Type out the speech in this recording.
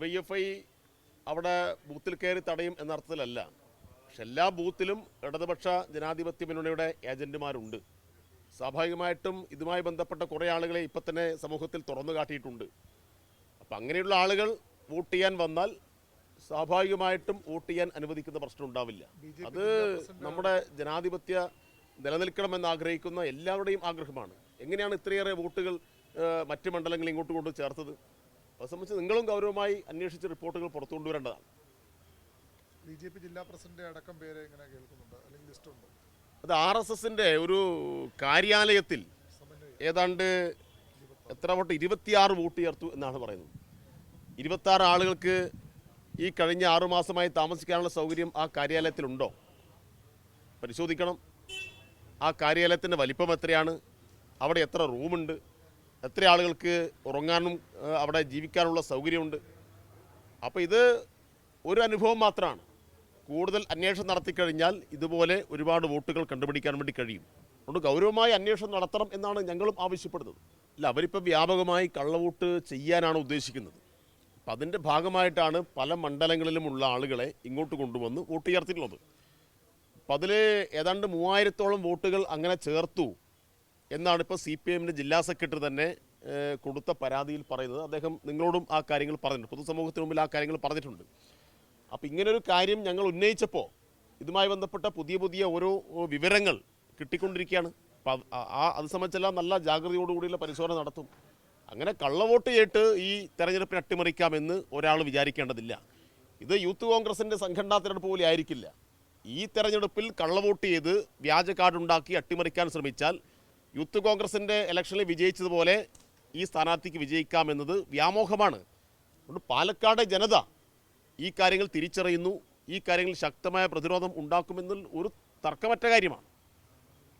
DYFI അവിടെ ബൂത്തിൽ കയറി തടയും എന്ന അർത്ഥത്തിലല്ല പക്ഷെ എല്ലാ ബൂത്തിലും ഇടതുപക്ഷ ജനാധിപത്യ മുന്നണിയുടെ ഏജന്റുമാരുണ്ട്. സ്വാഭാവികമായിട്ടും ഇതുമായി ബന്ധപ്പെട്ട കുറേ ആളുകളെ ഇപ്പം തന്നെ സമൂഹത്തിൽ തുറന്നു കാട്ടിയിട്ടുണ്ട്. അപ്പം അങ്ങനെയുള്ള ആളുകൾ വോട്ട് ചെയ്യാൻ വന്നാൽ സ്വാഭാവികമായിട്ടും വോട്ട് ചെയ്യാൻ അനുവദിക്കുന്ന പ്രശ്നം ഉണ്ടാവില്ല. അത് നമ്മുടെ ജനാധിപത്യ നിലനിൽക്കണമെന്ന് ആഗ്രഹിക്കുന്ന എല്ലാവരുടെയും ആഗ്രഹമാണ്. എങ്ങനെയാണ് ഇത്രയേറെ വോട്ടുകൾ മറ്റ് മണ്ഡലങ്ങളിൽ ഇങ്ങോട്ട് കൊണ്ട് ചേർത്തത്? അത് സംബന്ധിച്ച് നിങ്ങളും ഗൗരവമായി അന്വേഷിച്ച് റിപ്പോർട്ടുകൾ പുറത്തു കൊണ്ടുവരേണ്ടതാണ്. ബി ജെ പി ജില്ലാ പ്രസിഡന്റ് അടക്കം പേരെ ഇങ്ങനെ കേൾക്കുന്നുണ്ട്. അല്ലെങ്കിൽ ലിസ്റ്റ് ഉണ്ട് അത് ആർ എസ് എസിന്റെ ഒരു കാര്യാലയത്തിൽ ഏതാണ്ട് എത്ര വോട്ട്? ഇരുപത്തിയാറ് വോട്ട് ചേർത്തു എന്നാണ് പറയുന്നത്. ഇരുപത്താറ് ആളുകൾക്ക് ഈ കഴിഞ്ഞ ആറുമാസമായി താമസിക്കാനുള്ള സൗകര്യം ആ കാര്യാലയത്തിലുണ്ടോ? പരിശോധിക്കണം. ആ കാര്യാലയത്തിന്റെ വലിപ്പം എത്രയാണ്? അവിടെ എത്ര റൂമുണ്ട്? എത്ര ആളുകൾക്ക് ഉറങ്ങാനും അവിടെ ജീവിക്കാനുള്ള സൗകര്യമുണ്ട്. അപ്പോൾ ഇത് ഒരു അനുഭവം മാത്രമാണ്. കൂടുതൽ അന്വേഷണം നടത്തിക്കഴിഞ്ഞാൽ ഇതുപോലെ ഒരുപാട് വോട്ടുകൾ കണ്ടുപിടിക്കാൻ വേണ്ടി കഴിയും. അതുകൊണ്ട് ഗൗരവമായി അന്വേഷണം നടത്തണം എന്നാണ് ഞങ്ങളും ആവശ്യപ്പെടുന്നത്. അല്ല അവരിപ്പോൾ വ്യാപകമായി കള്ളവോട്ട് ചെയ്യാനാണ് ഉദ്ദേശിക്കുന്നത്. അപ്പം അതിന്റെ ഭാഗമായിട്ടാണ് പല മണ്ഡലങ്ങളിലുമുള്ള ആളുകളെ ഇങ്ങോട്ട് കൊണ്ടുവന്ന് വോട്ട് ചേർത്തിട്ടുള്ളത് അപ്പം അതിൽ ഏതാണ്ട് മൂവായിരത്തോളം വോട്ടുകൾ അങ്ങനെ ചേർത്തു. എന്നാണ് ഇപ്പോൾ സി പി എമ്മിന്റെ ജില്ലാ സെക്രട്ടറി തന്നെ കൊടുത്ത പരാതിയിൽ പറയുന്നത്. അദ്ദേഹം നിങ്ങളോടും ആ കാര്യങ്ങൾ പറഞ്ഞിട്ടുണ്ട്. പൊതുസമൂഹത്തിന് മുമ്പിൽ ആ കാര്യങ്ങൾ പറഞ്ഞിട്ടുണ്ട്. അപ്പോൾ ഇങ്ങനൊരു കാര്യം ഞങ്ങൾ ഉന്നയിച്ചപ്പോൾ ഇതുമായി ബന്ധപ്പെട്ട പുതിയ പുതിയ ഓരോ വിവരങ്ങൾ കിട്ടിക്കൊണ്ടിരിക്കുകയാണ്. അപ്പം ആ- അത് സംബന്ധിച്ചെല്ലാം നല്ല ജാഗ്രതയോടുകൂടിയുള്ള പരിശോധന നടത്തും. അങ്ങനെ കള്ളവോട്ട് ചെയ്തിട്ട് ഈ തെരഞ്ഞെടുപ്പിന് അട്ടിമറിക്കാമെന്ന് ഒരാൾ വിചാരിക്കേണ്ടതില്ല. ഇത് യൂത്ത് കോൺഗ്രസിന്റെ സംഘടനാ തെരഞ്ഞെടുപ്പ് പോലെ ആയിരിക്കില്ല. ഈ തെരഞ്ഞെടുപ്പിൽ കള്ളവോട്ട് ചെയ്ത് വ്യാജ കാർഡുണ്ടാക്കി അട്ടിമറിക്കാൻ ശ്രമിച്ചാൽ യൂത്ത് കോൺഗ്രസിന്റെ ഇലക്ഷനിൽ വിജയിച്ചതുപോലെ ഈ സ്ഥാനാർത്ഥിക്ക് വിജയിക്കാമെന്നത് വ്യാമോഹമാണ്. അതുകൊണ്ട് പാലക്കാട് ജനത ഈ കാര്യങ്ങൾ തിരിച്ചറിയുന്നു. ഈ കാര്യങ്ങളിൽ ശക്തമായ പ്രതിരോധം ഉണ്ടാക്കുമെന്നതിൽ ഒരു തർക്കമറ്റ കാര്യമാണ്.